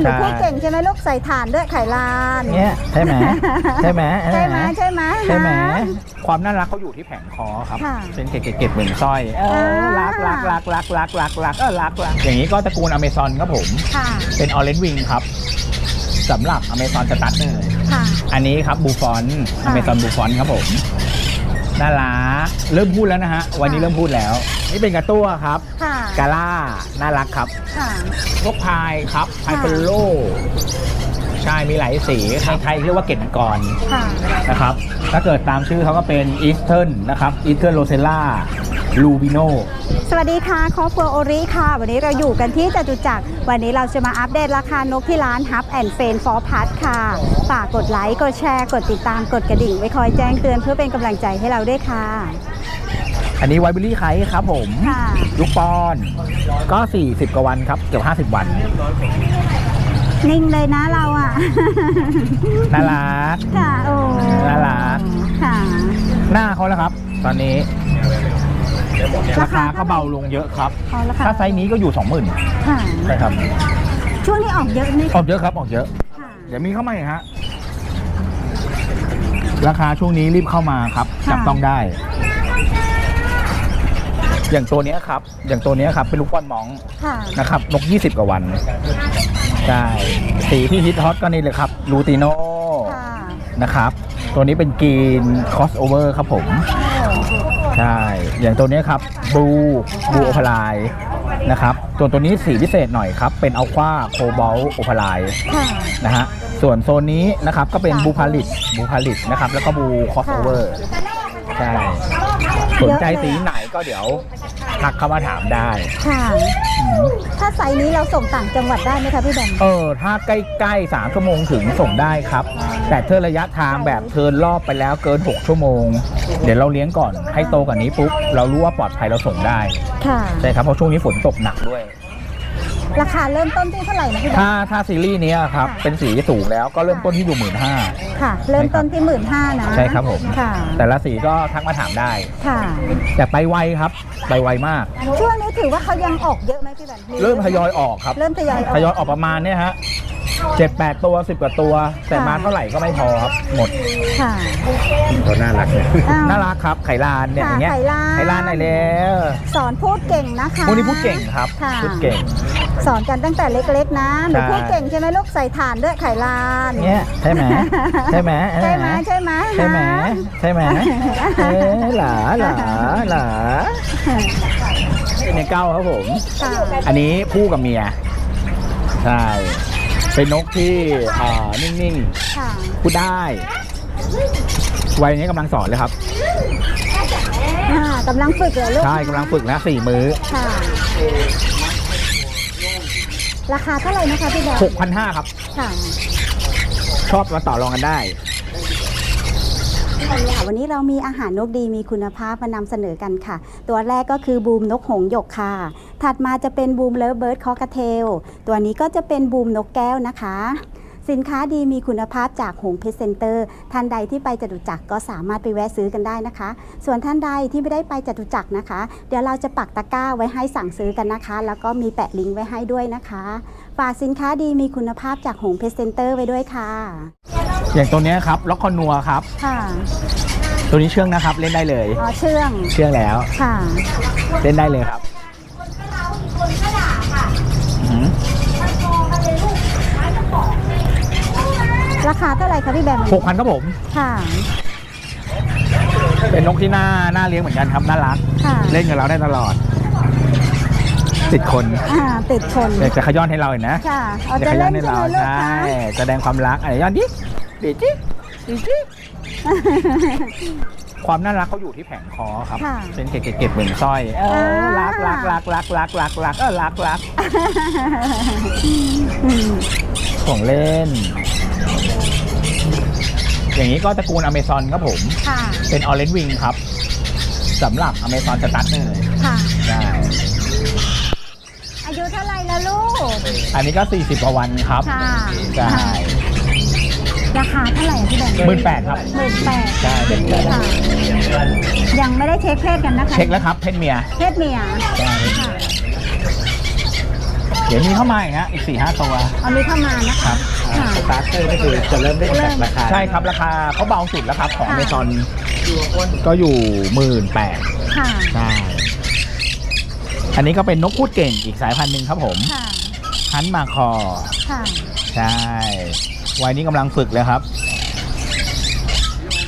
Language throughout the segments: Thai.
หนูใช่พูดเก่งใช่ไหมลูกใส่ถ่านด้วยไข่ลานเนี่ยใช่ไหมใช่ไหมใช่ไหมใช่ไหมใช่ไหมฮะความน่ารักเขาอยู่ที่แผงคอครับค่ะเป็นเกล็ดเกล็ดๆเหมือนสร้อยเออรักรักรักรักรักรักรักเออรักรักอย่างนี้ก็ตระกูลอเมซอนครับผมค่ะเป็นออเรนจ์วิงครับสำหรับอเมซอนสตัร์เตอร์ค่ะอันนี้ครับบูฟอนอค่ะเมซอนบูฟอนครับผม น่ารักเริ่มพูดแล้วนะฮะ วันนี้ค่ะเริ่มพูดแล้ว นี่เป็นกระตั้วครับ ค่ะกาล่า น่ารักครับ ค่ะ พวกพายครับพายค่ะเปโลใช่ มีหลายสีใครๆเรียกว่าเกล็ดมังกรค่ะ นะครับ ถ้าเกิดตามชื่อเขาก็เป็นอีสเทิร์นนะครับอีสเทิร์นโรเซล่า ลูบิโนสวัสดีค่ะครอบครัวโอริค่ะ วันนี้เราอยู่กันที่จตุจักร วันนี้เราจะมาอัปเดตราคานกที่ร้าน Hub and f a n for Pet ค่ะ ฝากกดไลค์ กดแชร์ กดติดตาม กดกระดิ่ง ไว้คอยแจ้งเตือนเพื่อเป็นกำลังใจให้เราด้วยค่ะ อันนี้ไวบิลลี่ไคครับผม ค่ะ ลูกปอนก็ 40 กว่าวันครับ เกือบ50 วัน นิ่งเลยนะเราอะ น่ารัก ค่ะ โอ้น่ารัก ค่ะ หน้าเขาแล้วครับ ตอนนี้ ราราคาคาก็เบาลงเยอะครับเอาละค่ะถ้าไซส์นี้ก็อยู่ 20,000ค่ะ ใช่ครับช่วงนี้ออกเยอะไหมออกเยอะครับออกเยอะ ค่ะ เดี๋ยวมีเข้ามาอีกฮะ ราคาช่วงนี้รีบเข้ามาครับค่ะ จับต้องได้ อย่างตัวเนี้ยครับ อย่างตัวเนี้ยครับเป็นลูกป้อนมองค่ะนะครับ นก 20 กว่าวันใช่สีที่ฮิตฮอตก็นี่เลยครับ ลูติโนค่ะนะครับ ตัวนี้เป็นกรีนคอสโอเวอร์ครับผม ใช่ อย่างตัวเนี้ยครับบลูบลูโอพลายนะครับตัวตัวนี้สีพิเศษหน่อยครับ เป็นอัลควาโคบอลโอพลายค่ะนะฮะส่วนโซนนี้นะครับก็เป็นค่ะบูพาลิตบูพาลิตนะครับ แล้วก็บูคอสโอเวอร์ใช่สนใจสีไหนก็เดี๋ยวทักเข้ามาถามได้ค่ะอืม ถ้าไซส์นี้เราส่งต่างจังหวัดได้ไหมคะพี่แบมเออ ถ้าใกล้ๆ3ชั่วโมงถึงส่งได้ครับ แต่เธอระยะทางแบบเทิร์นรอบไปแล้วเกิน 6 ชั่วโมง เดี๋ยวเราเลี้ยงก่อนให้โตกว่านี้ปุ๊บเรารู้ว่าปลอดภัยเราส่งได้ค่ะ ใช่ครับเพราะช่วงนี้ฝนตกหนักด้วย ราคาเริ่มต้นที่เท่าไหร่นะพี่แบถ้ามถ้าซีรีส์เนี้ยครับ ค่ะ เป็นสีสูงแล้วก็เริ่มต้นที่อยู่หมื่นห้า ค่ะ เริ่มต้นที่หมื่นห้านะใช่ครับผม ค่ะ แต่ละสีก็ทักมาถามได้ ค่ะ แต่ไปไวครับ ไปไวมาก ช่วงนี้ถือว่าเขายังออกเยอะไหมพี่แบมเริ่มทยอยออกครับเริ่มทยอยออก ทยอยออกประมาณเนี้ยฮะ เจ็ดแปดตัวสิบกว่าตัว แต่ค่ะมาเท่าไหร่ก็ไม่พอครับหมดค่ะตัวน่ารักเนี่ยอ้าว น่ารักครับไข่ลานเนี่ยค่ะอย่างเงี้ยไข่ลาน ไข่ลานไหนแล้วสอนพูดเก่งนะคะพวกนี้พูดเก่งครับค่ะพูดเก่ง สอนกันตั้งแต่เล็กๆนะหนูใช่ พูดเก่งใช่ไหมลูกใส่ถ่านด้วยไข่ลานเนี่ยใช่ไหมใช่ไหมใช่ไหมใช่ไหมใช่ไหมฮะใช่ไหมเอ๊ะหลาหลาหลาเป็นในเก้าครับผม ค่ะอันนี้คู่กับเมีย ใช่ เป็นนกที่อ่านิ่งค่ะๆพูดได้ วัยนี้กำลังสอนเลยครับ อ่ากำลังฝึกเหรอลูกใช่กำลังฝึกนะสี่มื้อค่ะ ราคาเท่าไหร่นะคะพี่แบม6,500ครับ ค่ะ ชอบมาต่อรองกันได้ ค่ะวันนี้เรามีอาหารนกดีมีคุณภาพมานำเสนอกันค่ะ ตัวแรกก็คือบูมนกหงส์หยกค่ะ ถัดมาจะเป็นบูมเลิฟเบิร์ดคอกเทลตัวนี้ก็จะเป็นบูมนกแก้วนะคะ สินค้าดีมีคุณภาพจากหงเพชรเซ็นเตอร์ท่านใดที่ไปจตุจักรก็สามารถไปแวะซื้อกันได้นะคะ ส่วนท่านใดที่ไม่ได้ไปจตุจักรนะคะ เดี๋ยวเราจะปักตะกร้าไว้ให้สั่งซื้อกันนะคะ แล้วก็มีแปะลิงก์ไว้ให้ด้วยนะคะฝากสินค้าดีมีคุณภาพจากหงเพชรเซ็นเตอร์ไว้ด้วยค่ะ อย่างตัวเนี้ยครับล็อกคอนัวครับ ค่ะ ตัวนี้เชื่องนะครับเล่นได้เลย อ๋อเชื่อง เชื่องแล้ว ค่ะ เล่นได้เลยครับ ราคาเท่าไหร่คะพี่แบมหกพันครับผม ค่ะ เป็นนกที่น่าน่าเลี้ยงเหมือนกันครับน่ารัก ค่ะเล่นกับเราได้ตลอด ติดคนอ่าติดคนอยากจะขย้อนให้เราเห็นนะค่ะเอาอยากจะขย้เล่อนนให้ใช่เราไหมลูกใช่คะแสดงความรักอะไรย้อนดิดิจิดิจิความน่ารักเขาอยู่ที่แผงคอครับ ค่ะ เป็นเกล็ดเกล็ดๆเหมือนสร้อยเอออ่ารักรักรักรักรักรักรักเออรักรักอืมของเล่น อย่างนี้ก็ตระกูลอเมซอนครับผม ค่ะ เป็นออเรนจ์วิงครับสำหรับอเมซอนสตั๊ดเลยค่ะ ได้อายุเท่าไหร่แล้วลูก อันนี้ก็ 40กว่าวันครับค่ะใช่ราคาเท่าไหร่อะพี่แบมหมื่นแปดครับ หมื่นแปดใช่เป็นค่ะยังไม่ได้เช็คเพศกันนะคะ เช็คแล้วครับเพศเมีย เพศเมียใช่ค่ะอ ดี๋ยวมีเข้ามาอีกฮะอีก4ี่ห้าตัวเอานี้เข้ามานะครัคะบค่ะ สตาร์เตอร์ก็คือจะเริ่มได้จากราคาใช่ครับราคาเขาเบาสุดแล้วครับของค่ะ เมซอนก็อยู่หมื่นแปดค่ะใช่อันนี้ก็เป็นนกพูดเก่งอีกสายพันธุ์หนึ่งครับผมค่ะฮันมาคอค่ะใช่วัยนี้กำลังฝึกเลยครับ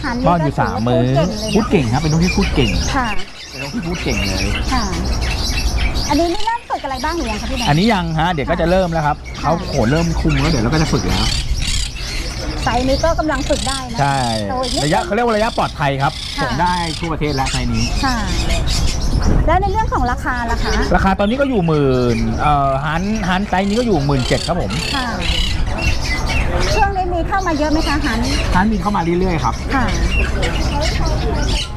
หันป้อนอยู่สามมือพูพูดดเก่งเก่งครับเป็นนกที่พูดเก่งเลยนะค่ะ เป็นนกที่พูดเก่งเลย ค่ะ อันนี้นี่เริ่ม ฝึกอะไรบ้างหรือยังคะพี่แบงอันค์นี้ยังฮะเดี๋ยวก็จะเริ่มแล้วครับเขาโหเริ่มคุมแล้วเดี๋ยวเราก็จะฝึกแล้วไซส์นี้ก็กำลังฝึกได้นะใช่โตอีกนิดระยะเขาเรียกว่าระยะปลอดภัยครับค่ะส่งได้ทั่วประเทศและไซส์นี้ ค่ะ แล้วในเรื่องของราคาล่ะคะ ราคาตอนนี้ก็อยู่หมื่นเอ่อฮันฮันไซส์นี้ก็อยู่หมื่นเจ็ดครับผม ค่ะ ช่วงนี้ มีเข้ามาเยอะไหมคะหันฮันมีเข้ามาเรื่อยๆครับ ค่ะ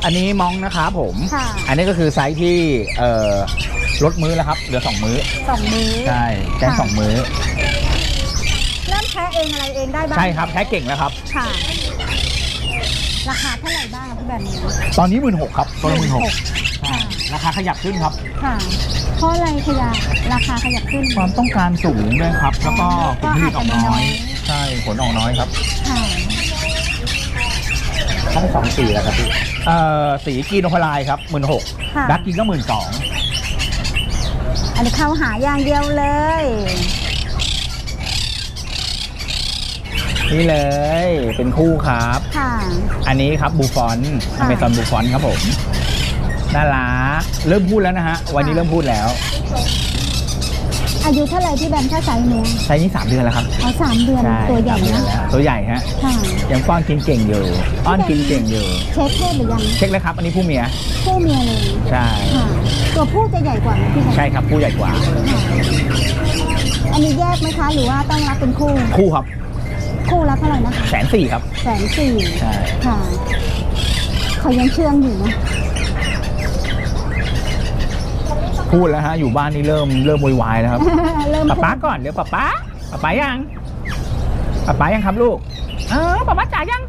อันนี้มองนะครับผม ค่ะ อันนี้ก็คือไซส์ที่เอ่อลดมื้อแล้วครับ เหลือสองมื้อ สองมื้อ ใช่แกงสองมื้อ เริ่มแพ้เองอะไรเองได้บ้างใช่ครับแท้เก่งแล้วครับ ค่ะ ราคาเท่าไหร่บ้างพี่แบบนี้ ตอนนี้หมื่นหกครับตัวละหมื่นหกค่ะราคาขยับขึ้นครับ ค่ะ เพราะอะไรขยับราคาขยับขึ้นความต้องการสูงด้วยครับ แล้วก็ผก็ลผลิตออกน้อยอาจจะมีน้อย ใช่ผลออกน้อยครับค่ะทั้งสองสีแล้วครับพี่เอ่อสีกรีนโอพลายครับหมื่นหกค่ะ ดักกินก็หมื่นสองอันนี้เข้าหาอย่างเดียวเลย นี่เลย เป็นคู่ครับ ค่ะ อันนี้ครับบูฟอนอค่ะ เมซอนบูฟอนครับผมน่ารักเริ่มพูดแล้วนะฮะ วันนี้เริ่มพูดแล้ว อายุเท่าไหร่พี่แบมถ้าไซส์เนี้ยไซส์นี้สามเดือนแล้วครับเอาสามเดือนใช่ตัวใหญ่สามเดือนะแล้วตัวใหญ่ฮะค่ะยังป้อนกินเก่งอยู่ป้อนกินเก่งอยู่ เช็คเพศหรือยังเช็คเลยครับ อันนี้ผู้เมียผู้เมียเลยใช่ค่ะตัวผู้จะใหญ่กว่าไหมพี่แบมใช่ครับผู้ใหญ่กว่าค่ะอันนี้แยกไหมคะ หรือว่าต้องรับเป็นคู่คู่ครับคู่ละเท่าไหร่นะคะแสนสี่ครับแสนสี่ใช่ค่ะเขายังเชื่องอยู่นะ พูดแล้วฮะอยู่บ้านนี่เริ่มเริ่มโวยวายแล้วครับเริ่มป๊าป๊าก่อนเดี๋ยวป๊าป๊าป๊าป๊ายังป๊าป๊ายังครับลูกเออป๊าป๊าจ๋ายัง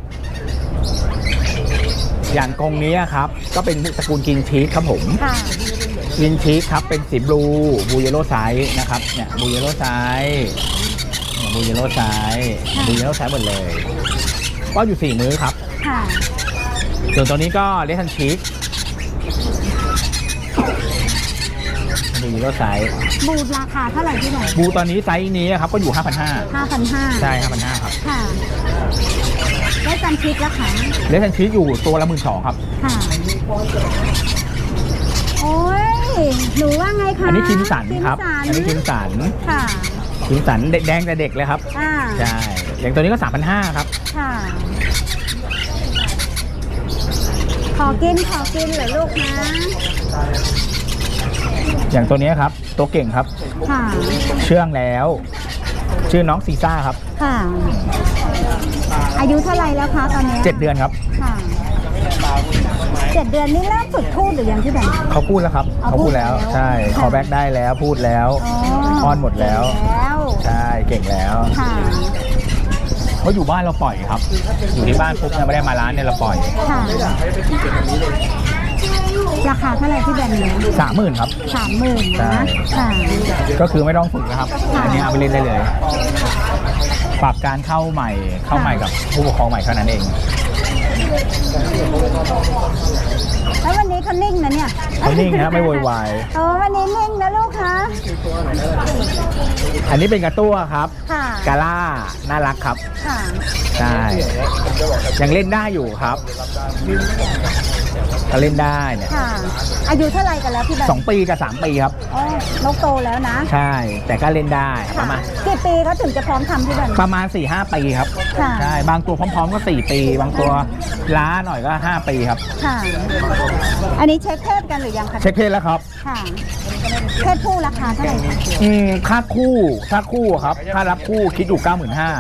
อย่างกรงนี้ครับ ก็เป็นตระกูลกินชีสครับผมค่ะกินชีสครับเป็นสีบลูบูเยโรไซส์นะครับเนี่ยบูเยโรไซส์บูเยโรไซส์ค่ะบูเยโรไซส์หมดเลย ก็อยู่สี่มื้อครับค่ะส่วนตัวนี้ก็เลทันชีส บูเยโรไซส์บูดราคาเท่าไหร่พี่แบมบูตอนนี้ไซส์นี้ครับก็อยู่ 5,500 ห้าพันห้าใช่ 5,500 ครับค่ะ ได้จันทิกแล้วค่ะเลทันชีสอยู่ตัวละหมื่นสองครับ ค่ะ โอ้ยหนูว่าไงคะอันนี้คิมสันครับคิมสันอันนี้คิมสันค่ะคิมสันเด็กแดงแต่เด็กเลยครับอ่าใช่อย่างตัวนี้ก็3,500ครับ ค่ะ ขอกินขอกินเหรอลูกนะ อย่างตัวนี้ครับ ตัวเก่งครับ ค่ะ เชื่องแล้ว ชื่อน้องซีซ่าครับ ค่ะ อายุเท่าไหร่แล้วคะตอนนี้เจ็ดเดือนครับค่ะเจ็ดเดือนนี่เริ่มฝึกพูดหรือยังพี่แบงค์เขาพูดแล้วครับเอาเขาพูดแล้วพูดแล้วใช่ค่ะคอแบ็กได้แล้วพูดแล้วอ๋ออ้อนหมดแล้ว แล้วใช่เก่งแล้วค่ะ เขาอยู่บ้านเราปล่อยครับ อยู่ที่บ้านปุ๊บเนี่ยไม่ได้มาร้านเนี่ยเราปล่อย ค่ะ ราคาเท่าไหร่พี่แบงค์เนี่ยสามหมื่นครับ สามหมื่นใช่ นะค่ะ ก็คือไม่ต้องฝึกนะครับ ค่ะ อันนี้เอาไปเล่นได้เลย ปรับการเข้าใหม่เข้าใหม่กับผู้ปกครองใหม่เท่านั้นเอง แล้ววันนี้เขานิ่งนะเนี่ยเขานิ่งนะไม่โวยวายโอ้วันนี้นิ่งนะลูกคะอันนี้เป็นกระตั้วครับค่ะกาล่าน่ารักครับค่ะใช่ยังเล่นได้อยู่ครับก็เล่นได้เนี่ยค่ะ อายุเท่าไหร่กันแล้วพี่แบงสองค์ปีกับสามปีครับอ๋อนกโตแล้วนะ ใช่ แต่ก็เล่นได้ประมาณกี่ปีเขาถึงจะพร้อมทำพี่แบงค์ประมาณ4ี่ห้าปีครับค่ะใช่บางตัวพร้อมๆก็4ปี บางตัวล้าหน่อยก็5ปีครับค่ะ อันนี้เช็คเพศกันหรือยังคะเช็คเพศแล้วครับ ค่ะเพศผู้ราคาเท่าไหร่คะอืมค่าคู่ค่าคู่ครับถ้ารับคู่คิดอยู่ 95,000ค่ะ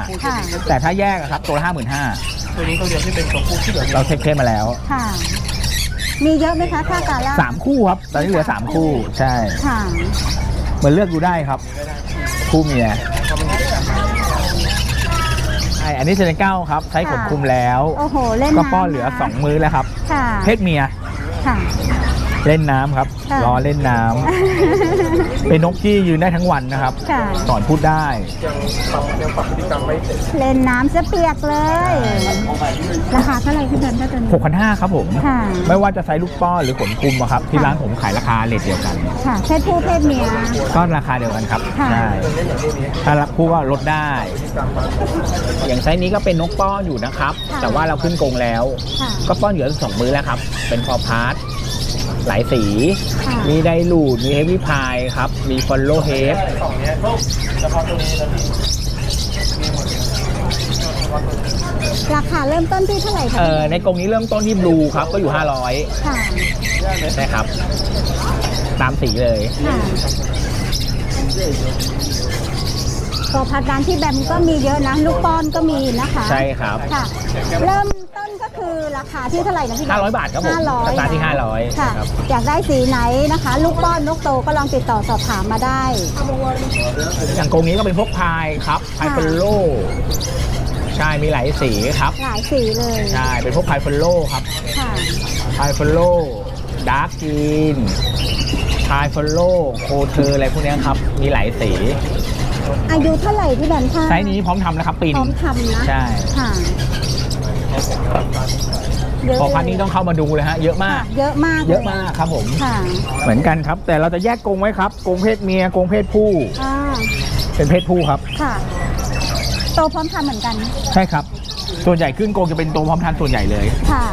แต่ถ้าแยกอะครับตัวละ55,000ตัวนี้เขาเรียกที่เป็นตัวผู้ที่เหลือเราเช็คเพศมาแล้ว ค่ะ มีเยอะไหมคะค่ากาล่า3คู่ครับตอนนี้เหลือ3คู่ใช่ค่ะเหมือนเลือกดูได้ครับ คู่เมียใช่อันนี้เซนเก้าครับ ใช้ขนคุมแล้ว โอ้โหเล่นก็น้ำป้อนเหลือนะ2มื้อแล้วครับ ค่ะ เพศเมียค่ะ เล่นน้ำครับค่ะรอเล่นน้เป็นนกที่ยืนได้ทั้งวันนะครับค่ะ สอนพูดได้ เล่นน้ำจะเปียกเลย ราคาเท่าไหร่พี่เบนถ้าตัวนี้ 6,500 ครับผม ค่ะไม่ว่าจะไซส์ลูกป้อนหรือขนคุมอะครับ ที่ร้านผมขายราคาเลทเดียวกัน ค่ะเพศผู้เพศเมีย ก็ราคาเดียวกันครับ ค่ะ ใช่ ถ้ารับพูดว่าลดได้ อย่างไซส์นี้ก็เป็นนกป้อนอยู่นะครับแต่ว่าเราขึ้นกรงแล้ว ค่ะ ก็ป้อนเหยื่อสองมือแล้วครับ เป็นพอพาร์ท หลายสี ค่ะ มีไดรูดมีเฮฟวี่พายครับ มีฟอลโลเฮดราคาเริ่มต้นที่เท่าไหร่คะเอ่อในกรงนี้เริ่มต้นที่บลูครับ ก็อยู่ ค่ะ500นะครับ ตามสีเลย ค่ะก็พัดร้านที่แบมก็มีเยอะนะ ลูกป้อนก็มีนะคะใช่ครับ ค่ะ เริ่มต้นก็ คือราคาที่เท่าไหร่นะพี่แบม500บาทครับผมห้าร้อยสตาร์ทที่500ค่ะครับอยากได้สีไหนนะคะ ลูกป้อนนกโตก็ลองติดต่อสอบถามมาได้ อย่างกรงนี้ก็เป็นพวกพายครับพายค่ะฟอลโลใช่มีหลายสีครับหลายสีเลยใช่เป็นพวกพายฟอลโลครับค่ะพายฟอลโลดาร์กกรีนพายฟอลโลโคเทอร์อะไรพวกเนี้ยครับ มีหลายสีอายุเท่าไหร่พี่แบมคะไซส์นี้พร้อมทำนะครับ ปีหพร้นึองมทำนะใช่ค่ะเยอะ พอพันนี้ต้องเข้ามาดูเลยฮะ เยอะมาก เยอะมากเยอะมากครับผม ค่ะเหมือนกันครับ แต่เราจะแยกกรงไว้ครับกรงเพศเมียกรงเพศผู้ อ่าเป็นเพศผู้ครับ ค่ะ โตพร้อมทำเหมือนกัน ใช่ครับ ส่วนใหญ่ขึ้นกรงจะเป็นตัวพร้อมทานส่วนใหญ่เลย ค่ะ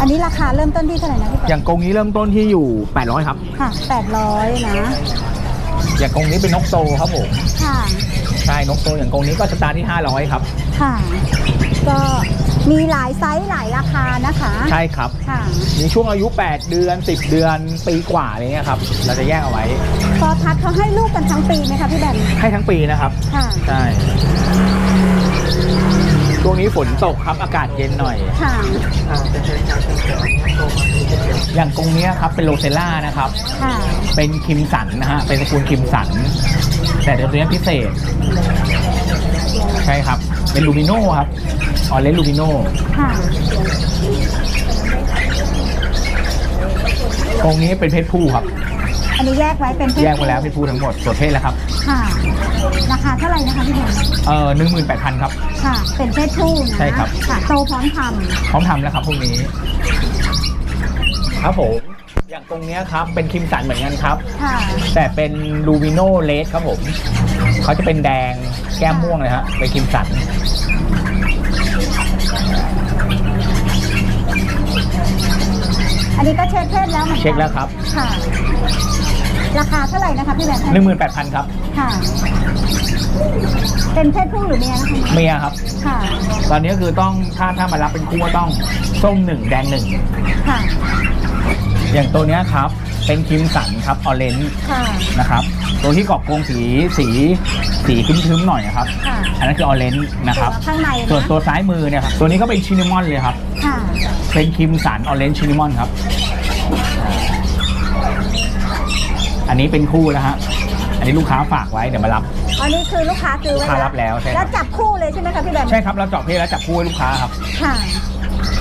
อันนี้ราคาเริ่มต้นที่เท่าไหร่นะพี่แบอย่างกรงนี้เริ่มต้นที่อยู่ 800ครับ ค่ะแปดร้อยนะ อย่างกรงนี้เป็นนกโตครับผม ค่ะ ใช่ นกโตอย่างกรงนี้ก็สตาร์ทที่ 500 ครับ ค่ะ ก็มีหลายไซส์หลายราคานะคะใช่ครับ ค่ะ มีช่วงอายุ 8 เดือน 10 เดือนปีกว่าอะไรเงี้ยครับ เราจะแยกเอาไว้ฟอทัสเขาให้ลูกกันทั้งปีไหมคะพี่แบมให้ทั้งปีนะครับ ค่ะ ใช่ ช่วงนี้ฝนตกครับอากาศเย็นหน่อย ค่ะ อย่างกรงเนี้ยครับเป็นโรเซล่านะครับ ค่ะ เป็นคิมสันนะฮะ เป็นตระกูลคิมสัน แต่ตัวเนี้ยพิเศษ ใช่ครับ เป็นลูมิโน่ครับออเรนลูมิโน่ค่ะกรงนี้เป็นเพศผู้ครับ อันนี้แยกไว้เป็นเพศแยกไว้แล้วเพศผู้ทั้งหมดส่วนเพศแล้วครับ ค่ะราคาเท่าไหร่นะคะพี่แบมเออหนึ่งหมื่นแปดพันครับ ค่ะ เป็นเพศผู้นะใช่ครับ ค่ะโตพร้อมทพร้อมทำแล้วครับพวกนี้ ครับผม อย่างตรงเนี้ยครับ เป็นคิมสันเหมือนกันครับำค่ะ แต่เป็นลูวิโนเลสครับผม เขาจะเป็นแดงแก้มม่วงเลยฮะเป็นคิมสัน อันนี้ก็เช็คเพศแล้วหมือนกันเช็คแล้วครับ ค่ะ ราคาเท่าไหร่นะคะพี่แบมหนึ่งหมื่นแปดพันครับ ค่ะ เป็นเพศผู้หรือเมียนะคะเมียครับ ค่ะ ตอนนี้ก็คือต้องถ้าถ้ามารับเป็นคู่ก็ต้องส้มหนึ่งแดงหนึ่งค่ะ อย่างตัวเนี้ยครับเป็นคิมสันครับออเรนจ์ค่ะ นะครับ ตัวที่กรอบโกงสีสีสีทึ้มๆหน่อยนะครับ ค่ะ อันนั้นคือออเรนจ์นะครับข้างในส่วนนะตัวซ้ายมือเนี่ยครับตัวนี้ก็เป็นชินิมอนเลยครับ ค่ะ เป็นคิมสันออเรนจ์ชินิมอนครับ อันนี้เป็นคู่นะฮะ อันนี้ลูกค้าฝากไว้เดี๋ยวมารับ อันนี้คือลูกค้าซื้อไว้ลูกค้ารับแล้วใช่ครับ แล้วจับคู่เลยใช่ไหมคะพี่แบมใช่ครับเราเจาะเพศแล้วจับคู่ให้ลูกค้าครับ ค่ะ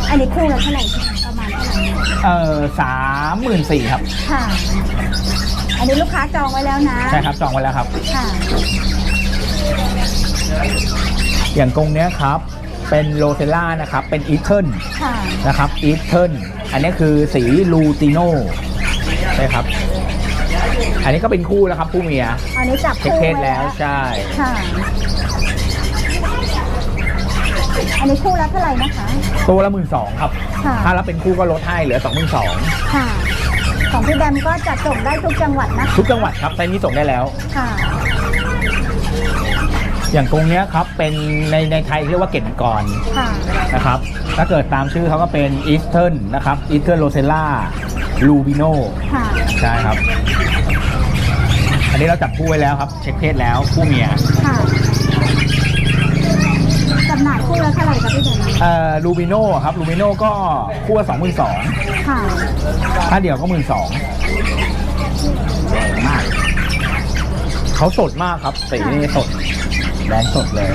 อันนี้คู่ละเท่าไหร่ประมาณ เท่าไหร่เอ่อสามหมื่นสี่ครับ ค่ะ อันนี้ลูกค้าจองไว้แล้วนะ ใช่ครับจองไว้แล้วครับ ค่ะ อย่างกรงเนี้ยครับ เป็นโรเซล่านะครับ เป็นอีเทิลค่ะ นะครับอีเทิลอันนี้คือสีลูติโนใช่ครับ อันนี้ก็เป็นคู่แล้วครับคู่เมียอันนี้จับเช็คคู่เพศไว้แล้วใช่ค่ะ อันนี้คู่ละเท่าไหร่นะคะ ตัวละหมื่นสองครับ ค่ะ ถ้ารับเป็นคู่ก็ลดให้เหลือสองหมื่นสองค่ะ ของพี่แบมก็จะส่งได้ทุกจังหวัดนะคะทุกจังหวัดครับไซส์นี้ส่งได้แล้ว ค่ะ อย่างกรงเนี้ยครับเป็นในในไทยเรียกว่าเก็ดมังกรค่ะ นะครับ ถ้าเกิดตามชื่อเขาก็เป็นอีสเทิร์นนะครับอีสเทิร์นโรเซล่าลูบิโนค่ะ ใช่ครับ อันนี้เราจับคู่ไว้แล้วครับ เช็คเพศแล้วคู่เมีย ค่ะจำหน่ายคู่ละเท่าไหร่คะพี่แบมเอ่อลูบิโนครับลูบิโนก็คู่ละสองหมื่นสองค่ะถ้าเดียวก็หมื่นสองมากเขาสดมากครับสีนี่สดแดงสดเลย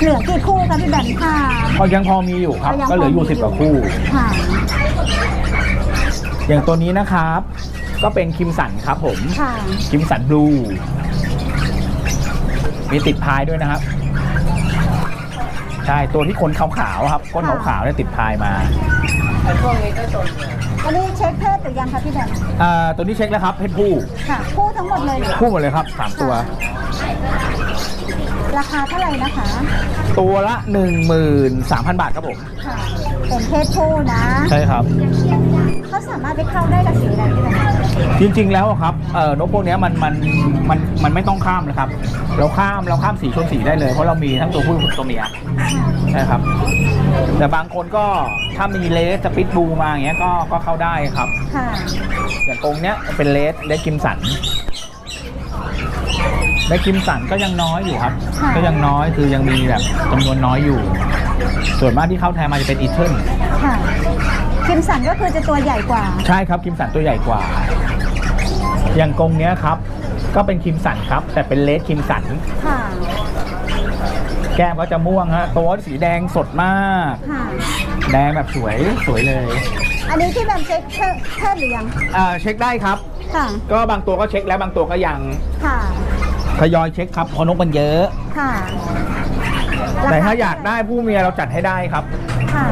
เหลือกี่คู่คะพี่แบมค่ะพอยังพอมีอยู่ครับ ก็เหลืออยู่สิบกว่าคู่ ค่ะ อย่างตัวนี้นะครับ ก็เป็นคิมสันครับผม ค่ะ คิมสันบลูมีติดพายด้วยนะครับ ใช่ตัวที่คนขาวๆครับก้นขาวๆเนี่ยติดพายมาอันนี้เช็คเพศหรือยังคะพี่แบมอ่าตัวนี้เช็คแล้วครับเพศผู้ค่ะคู่ทั้งหมดเลยเหรอคู่หมดเลยครับสามตัว ราคาเท่าไหร่นะคะ ตัวละ 13,000 บาทครับผมค่ะ เป็นเพศผู้นะ ใช่ครับ เขาสามารถไปเข้าได้กับสีอะไรพี่แบมจริง ๆ แล้วอะครับเอ่อนกพวกเนี้ยมันมันมันมันไม่ต้องข้ามนะครับ เราข้ามเราข้ามสีชนสีได้เลย เพราะเรามีทั้งตัวผู้ตัวเมียใช่ครับ แต่บางคนก็ถ้ามีเลสสปิตบูมาอย่างเงี้ยก็ก็เข้าได้ครับ ค่ะ อย่างกรงเนี้ยเป็นเลสเลสกิมสันเลสกิมสันก็ยังน้อยอยู่ครับ ค่ะ ก็ยังน้อยคือยังมีแบบจำนวนน้อยอยู่ ส่วนมากที่เข้าแทนมาจะเป็นอีเทิลค่ะคิมสันก็คือจะตัวใหญ่กว่า ใช่ครับคิมสันตัวใหญ่กว่า อย่างกรงเนี้ยครับ ก็เป็นคิมสันครับ แต่เป็นเลสคิมสัน ค่ะ แก้มก็จะม่วงฮะตัวสีแดงสดมาก ค่ะ แดงแบบสวยสวยเลย อันนี้พี่แบมเช็คเพศเพศหรือยัง อ่าเช็คได้ครับ ค่ะ ก็บางตัวก็เช็คแล้วบางตัวก็ยังค่ะ ทยอยเช็คครับเพราะนกมันเยอะ ค่ะ แต่ถ้าอยากได้ผู้เมียเราจัดให้ได้ครับ ค่ะ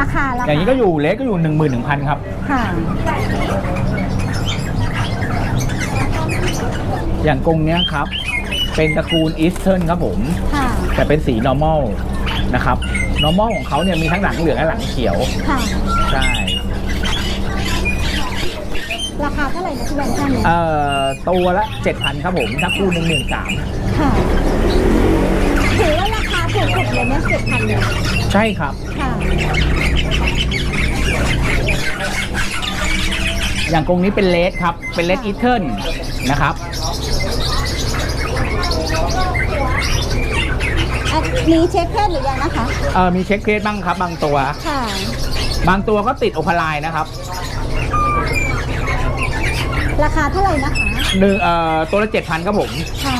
ราคาราคาอย่างนี้ก็อยู่เลสก็อยู่ 1 1 0 0 0ครับ ค่ะ อย่างกรงเนี้ยครับ เป็นตระกูลอีสเทิร์นครับผม ค่ะ แต่เป็นสี normal นะครับ normal ของเขาเนี่ยมีทั้งหลังเหลืองและหลังเขียว ค่ะ ใช่ ราคาเท่าไหร่นะพี่แบมท่านนี้เอ่อตัวละ 7,000 ครับผม ถ้าคู่หนึ่งหมื่นสามค่ะถือว่า ราคาถูกสุดเลยเนี่ยเจ็ดพันเนี่ยใช่ครับ ค่ะอย่างกรงนี้เป็นเลสครับ เป็นเลสอีเทิร์นนะครับ อันนี้เช็คเพศหรือยังนะคะ เอ่อมีเช็คเคสบ้างครับ บางตัว ค่ะบางตัวก็ติดโอพาไลน์นะครับราคาเท่าไหร่นะคะ หนึ่งเอ่อตัวละ7,000ครับผม ค่ะ